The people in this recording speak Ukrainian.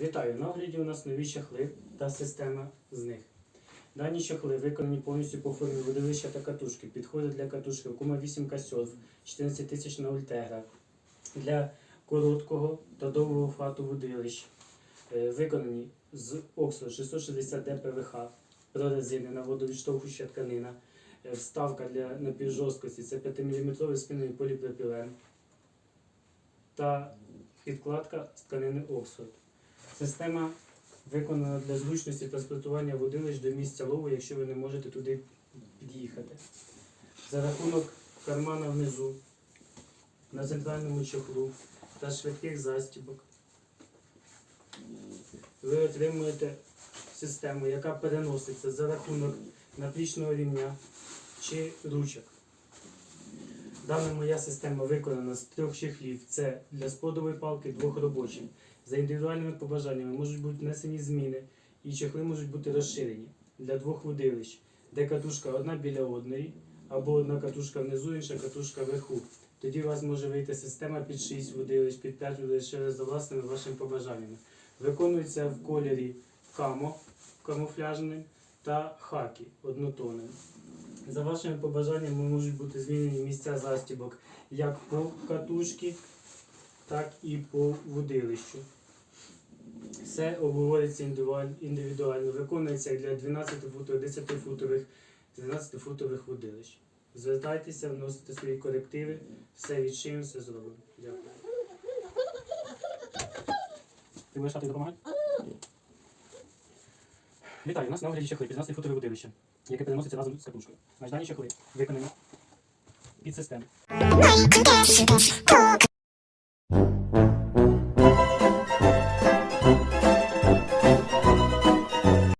Вітаю! На огляді у нас нові чахли та система з них. Дані чахли виконані повністю по формі водилища та катушки. Підходять для катушки Кума 8 Surf 14 тисяч на ультегра. Для короткого та довгого хвату водилищ. Е, Виконані з оксу 660 ДПВХ, прорезини на водовідштовхуюча тканина. Е, Вставка для напівжорсткості це 5-мм спинний поліпропілен та підкладка з тканини Оксфорд. Система виконана для зручності транспортування водилищ до місця лову, якщо ви не можете туди під'їхати. За рахунок кармана внизу, на центральному чохлу та швидких застібок ви отримуєте систему, яка переноситься за рахунок наплічного рівня чи ручок. Дана моя система виконана з трьох чехлів. Це для сподової палки двох робочих. За індивідуальними побажаннями можуть бути внесені зміни, і чехли можуть бути розширені для двох водилищ, де катушка одна біля одної, або одна катушка внизу, інша катушка вверху. Тоді у вас може вийти система під 6 водилищ, під 5 водилищ через за власними вашими побажаннями. Виконується в кольорі камо камуфляжним та хакі однотонним. За вашими побажаннями можуть бути змінені місця застібок як по катушці, так і по водилищу. Все обговорюється індивідуально, виконується як для 12 футових, 10 футових, 12 футових водилищ. Звертайтеся, вносите свої корективи, все відшиємо, все зробимо. Дякую. Ти будеш допомагати? Вітаю, у нас на огляді чехли, 15 футове водилище, яке переноситься разом з катушкою. Наждані чехли виконані під систему.